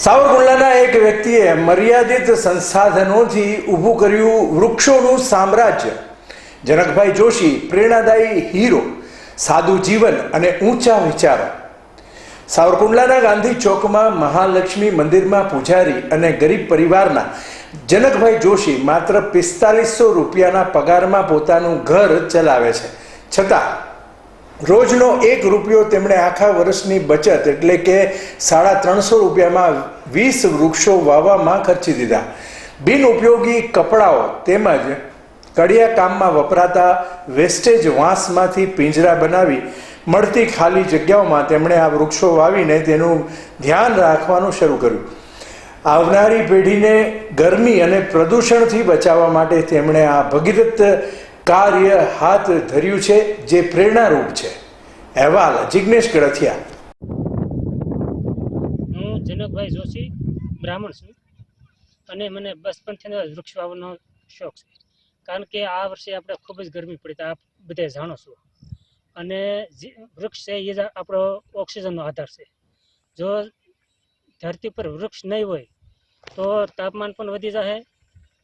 સાવરકુંડલાના એક વ્યક્તિએ મર્યાદિત સંસાધનોથી ઊભું કર્યું વૃક્ષોનું સામ્રાજ્ય. જનકભાઈ જોશી પ્રેરણાદાયી હીરો, સાદું જીવન અને ઊંચા વિચારો. સાવરકુંડલાના ગાંધી ચોકમાં મહાલક્ષ્મી મંદિરમાં પૂજારી અને ગરીબ પરિવારના જનકભાઈ જોશી માત્ર પિસ્તાલીસો રૂપિયાના પગારમાં પોતાનું ઘર ચલાવે છે. છતાં રોજનો એક રૂપિયો તેમણે આખા વર્ષની બચત એટલે કે સાડા ત્રણસો રૂપિયામાં વીસ વૃક્ષો વાવવામાં ખર્ચી દીધા. બિન ઉપયોગી કપડાઓ તેમજ કડિયા કામમાં વપરાતા વેસ્ટેજ વાંસમાંથી પિંજરા બનાવી મળતી ખાલી જગ્યાઓમાં તેમણે આ વૃક્ષો વાવીને તેનું ધ્યાન રાખવાનું શરૂ કર્યું. આવનારી પેઢીને ગરમી અને પ્રદૂષણથી બચાવવા માટે તેમણે આ ભગીરથ કાર્ય હાથ ધર્યું છે, જે પ્રેરણારૂપ છે. અહેવાલ જિજ્ઞેશ ગળથિયા. હું જનકભાઈ જોશી, બ્રાહ્મણ છું. અને મને બચપનથી વૃક્ષ વાવવાનો શોખ છે. કારણ કે આ વર્ષે આપણે ખૂબ જ ગરમી પડી તો આપ બધા જાણો છો. અને વૃક્ષ છે, એ જ આપણો ઓક્સિજનનો આધાર છે. જો ધરતી પર વૃક્ષ નહીં હોય, તો તાપમાન પણ વધી જશે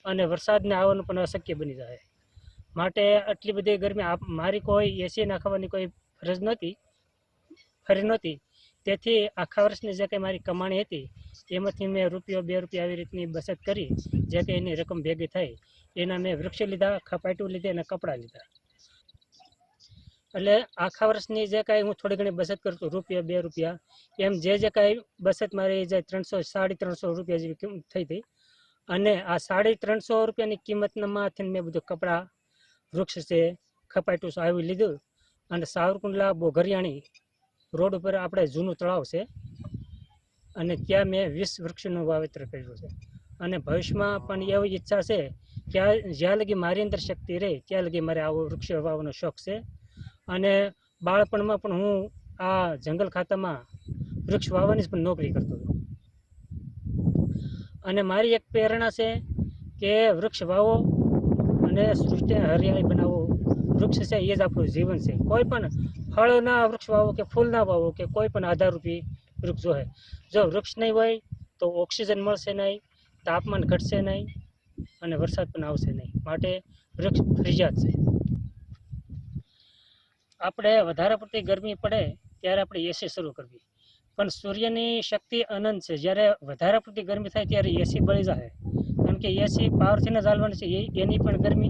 અને વરસાદને આવવાનું પણ અશક્ય બની જશે માટે આટલી બધી ગરમી મારી કોઈ એસી નાખવાની કોઈ ફરજ નહોતી, ફરી નહોતી. તેથી આખા વર્ષની જે કંઈ મારી કમાણી હતી, એમાંથી મેં રૂપિયો બે રૂપિયા આવી રીતની બચત કરી, જે કંઈ એની રકમ ભેગી થઈ, એના મેં વૃક્ષ લીધા ખપાટું લીધી અને કપડાં લીધા. એટલે આખા વર્ષની જે કાંઈ હું થોડી ઘણી બચત કરતો રૂપિયા બે રૂપિયા, એમ જે જે કાંઈ બચત મારી જે ત્રણસો, સાડી ત્રણસો રૂપિયા જેવી થઈ હતી. અને આ સાડી ત્રણસો રૂપિયાની કિંમતમાંથી મેં બધું કપડાં વૃક્ષ છે, ખપાટું આવી લીધું. અને સાવરકુંડલા બોઘરિયાણી રોડ ઉપર આપણે જૂનું તળાવ છે. અને ત્યાં મેં વીસ વૃક્ષનું વાવેતર કર્યું છે. અને ભવિષ્યમાં પણ એવી ઈચ્છા છે કે જ્યાં લગી મારી અંદર શક્તિ રહે, ત્યાં લગી મારે આવો વૃક્ષ વાવવાનો શોખ છે. અને બાળપણમાં પણ હું આ જંગલ ખાતામાં વૃક્ષ વાવવાની પણ નોકરી કરતો હતો. અને મારી એક પ્રેરણા છે કે વૃક્ષ વાવો અને સૃષ્ટિને હરિયાળી બનાવો. વૃક્ષ છે, એ જ આપણું જીવન છે. કોઈ પણ ફળના વૃક્ષ વાવો કે ફૂલના વાવો કે કોઈ પણ આધારરૂપી વૃક્ષ જોહે જો વૃક્ષ નહીં હોય, તો ઓક્સિજન મળશે નહીં, તાપમાન ઘટશે નહીં અને વરસાદ પણ આવશે નહીં. માટે વૃક્ષ ફરજિયાત છે. આપણે વધારે પડતી ગરમી પડે ત્યારે આપણે એસી શરૂ કરવી. પણ સૂર્યની શક્તિ અનંત છે. જ્યારે વધારે પડતી ગરમી થાય ત્યારે એસી બળી જાય. કારણ કે એસી પાવરથી જ ચાલવાની છે. એ, એની પણ ગરમી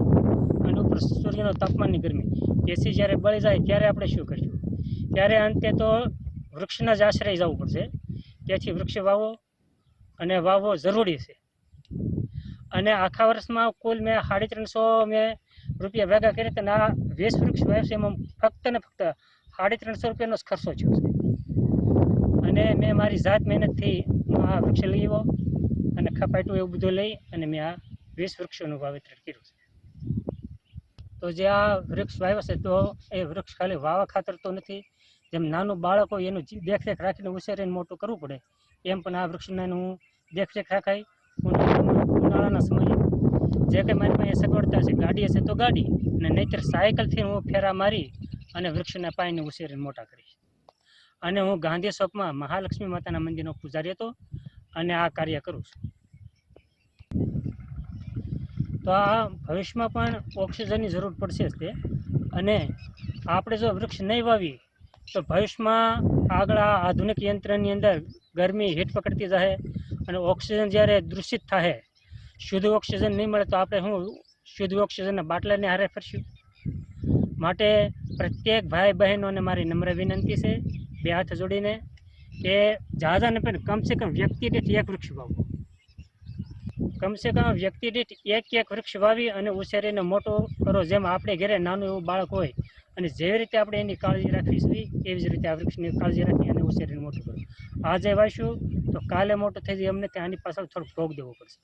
અને ઉપર સૂર્યનો તાપમાનની ગરમી. એસી જ્યારે બળી જાય ત્યારે આપણે શું કરીશું? ત્યારે અંતે તો વૃક્ષના જ આશ્રય જવું પડશે. તેથી વૃક્ષ વાવો અને વાવવો જરૂરી છે. અને આખા વર્ષમાં કુલ મેં સાડી ત્રણસો મેં રૂપિયા ભેગા કરી અને આ વીસ વૃક્ષ વાવ્યું છે એમાં ફક્ત ને ફક્ત સાડી ત્રણસો રૂપિયાનો જ ખર્ચો થયો છે. અને મેં મારી જાત મહેનતથી આ વૃક્ષ લઈ આવ્યો. અને પાટું એવું બધું લઈ અને મેં આ વીસ વૃક્ષોનું વાવેતર કર્યું છે. તો જે આ વૃક્ષ વાવ્યા છે, તો એ વૃક્ષ ખાલી વાવા ખાતર તો નથી, જેમ નાનું બાળક હોય એનું દેખરેખ રાખીને ઉછેરીને મોટું કરવું પડે, એમ પણ આ વૃક્ષને હું દેખરેખ રાખાય. ઉનાળાના સમયે જે કંઈ મારી પાસે સગવડતા છે ગાડી હશે તો ગાડી, અને નહીંતર સાયકલથી હું ફેરા મારી અને વૃક્ષના પાયને ઉછેરીને મોટા કરીશ. અને હું ગાંધી શોપમાં મહાલક્ષ્મી માતાના મંદિરનો પૂજારી હતો અને આ કાર્ય કરું છું. તો આ ભવિષ્યમાં પણ ઓક્સિજનની જરૂર પડશે જ તે. અને આપણે જો વૃક્ષ નહીં વાવીએ, તો ભવિષ્યમાં આગળ આ આધુનિક યંત્રની અંદર ગરમી હીટ પકડતી જશે અને ઓક્સિજન જ્યારે દૂષિત થશે શુદ્ધ ઓક્સિજન નહીં મળે તો આપણે શું શુદ્ધ ઓક્સિજનના બાટલાને હારે ફરશું? માટે પ્રત્યેક ભાઈ બહેનોને મારી નમ્ર વિનંતી છે, બે હાથ જોડીને, કે જાજાને પણ કમસે કમ વ્યક્તિ દીઠ એક વૃક્ષ વાવો. કમસે કમ વ્યક્તિ દીઠ એક એક વૃક્ષ વાવી અને ઉછેરીને મોટો કરો, જેમ આપણે ઘરે નાનું એવું બાળક હોય અને જેવી રીતે આપણે એની કાળજી રાખવી જોઈએ, એવી જ રીતે આ વૃક્ષની કાળજી રાખી અને ઉછેરીને મોટું કરો. આજે વાવીશું તો કાલે મોટું થઈ જાય, અમને ત્યાંની પાછળ થોડુંક ભોગ દેવો પડશે.